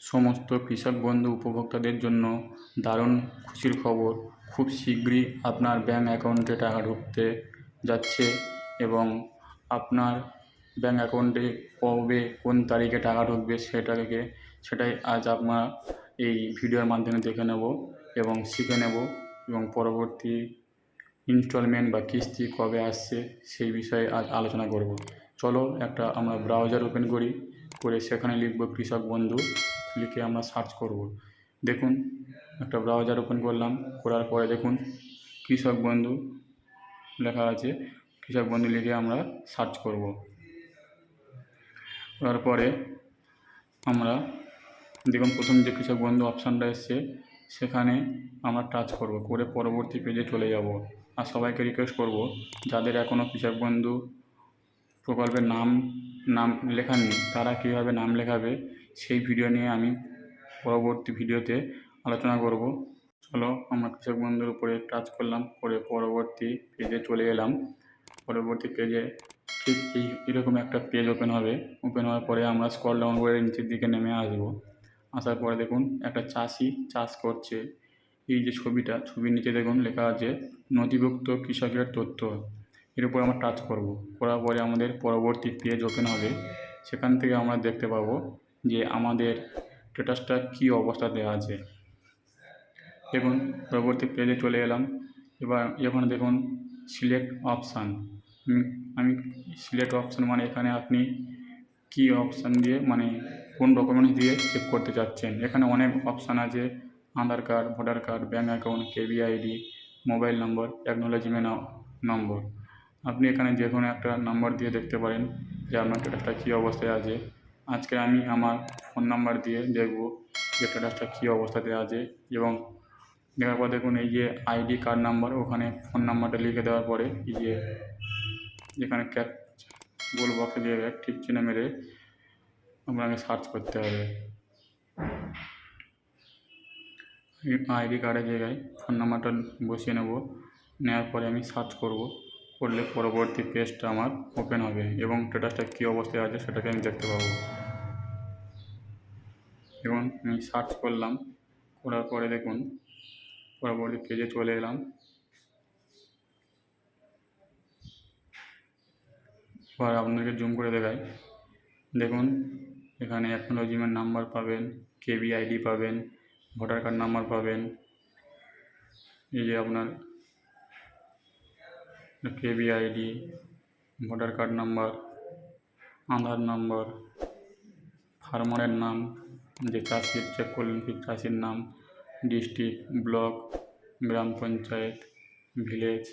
সমস্ত কৃষক বন্ধু উপভোক্তাদের জন্য দারুণ খুশির খবর। খুব শীঘ্রই আপনার ব্যাঙ্ক অ্যাকাউন্টে টাকা ঢুকতে যাচ্ছে এবং আপনার ব্যাঙ্ক অ্যাকাউন্টে কবে কোন তারিখে টাকা ঢুকবে সেটাকে, সেটাই আজ আমরা এই ভিডিওর মাধ্যমে দেখে নেব এবং শিখে নেব এবং পরবর্তী ইনস্টলমেন্ট বা কিস্তি কবে আসছে সেই বিষয়ে আজ আলোচনা করব। চলো একটা আমরা ব্রাউজার ওপেন করি, করে সেখানে লিখব কৃষক বন্ধু লিখে আমরা সার্চ করব। দেখুন, একটা ব্রাউজার ওপেন করলাম, করার পরে দেখুন, কৃষক বন্ধু লেখা আছে, কৃষক বন্ধু লিখে আমরা সার্চ করব। করার পরে আমরা, দেখুন, প্রথম যে কৃষক বন্ধু অপশানটা এসছে, সেখানে আমরা টাচ করব, করে পরবর্তী পেজে চলে যাব। আর সবাইকে রিকোয়েস্ট করব, যাদের এখনও কৃষক বন্ধু প্রকল্পের নাম নাম লেখাননি, তারা কীভাবে নাম লেখাবে সেই ভিডিও নিয়ে আমি পরবর্তী ভিডিওতে আলোচনা করব। চলো, আমরা কৃষক বন্ধুর উপরে টাচ করলাম, করে পরবর্তী পেজে চলে এলাম। পরবর্তী পেজে ঠিক এই, এরকম একটা পেজ ওপেন হবে। ওপেন হওয়ার পরে আমরা স্কল ডাউন করে নিচের দিকে নেমে আসব। আসার পরে দেখুন, একটা চাষি চাষ করছে। এই যে ছবিটা, ছবির নিচে দেখুন, লেখা আছে, নথিভুক্ত কৃষকের তথ্য। এর উপর আমরা টাচ করব। করার পরে আমাদের পরবর্তী পেজ ওপেন হবে। সেখান থেকে আমরা দেখতে পাবো যে আমাদের স্ট্যাটাসটা কী অবস্থাতে আছে। দেখুন, পরবর্তী পেজে চলে এলাম। এবার এখানে দেখুন সিলেক্ট অপশান আমি সিলেক্ট অপশান মানে এখানে আপনি কী অপশান দিয়ে মানে কোন ডকুমেন্টস দিয়ে চেক করতে চাচ্ছেন? এখানে অনেক অপশান আছে। Aadhaar card voter card bank account KBID mobile number acknowledgement number আপনি এখানে যে কোনো একটা নাম্বার দিয়ে দেখতে পারেন যে আপনার স্ট্যাটাসটা কী অবস্থায় আছে। আজকে আমি আমার ফোন নাম্বার দিয়ে দেখব যে স্ট্যাটাসটা কী অবস্থাতে আছে এবং দেখার পর দেখুন এই যে আইডি কার্ড নাম্বার ওখানে ফোন নাম্বারটা লিখে দেওয়ার পরে যে যেখানে ক্যাপ গোল বক্সে দিয়ে ঠিক চিহ্ন মেরে আপনাকে সার্চ করতে হবে। আইডি কার্ডের জায়গায় ফোন নাম্বারটা বসিয়ে নেব, নেওয়ার পরে আমি সার্চ করব। করলে পরবর্তী পেজটা আমার ওপেন হবে এবং স্ট্যাটাসটা কী অবস্থায় আছে সেটাকে আমি দেখতে পাবো। এবং আমি সার্চ করলাম, করার পরে দেখুন, পরবর্তী পেজে চলে এলাম। এবার আপনাকে জুম করে দেখাই। দেখুন, এখানে অ্যাকনোলজিমের নাম্বার পাবেন কেবি আইডি পাবেন ভোটার কার্ড নাম্বার পাবেন। এই যে আপনার KB ID voter card number, Aadhaar number, ফার্মারের নাম, যে চাষির চেক করলেন সেই চাষির নাম, ডিস্ট্রিক্ট, ব্লক, গ্রাম পঞ্চায়েত, ভিলেজ।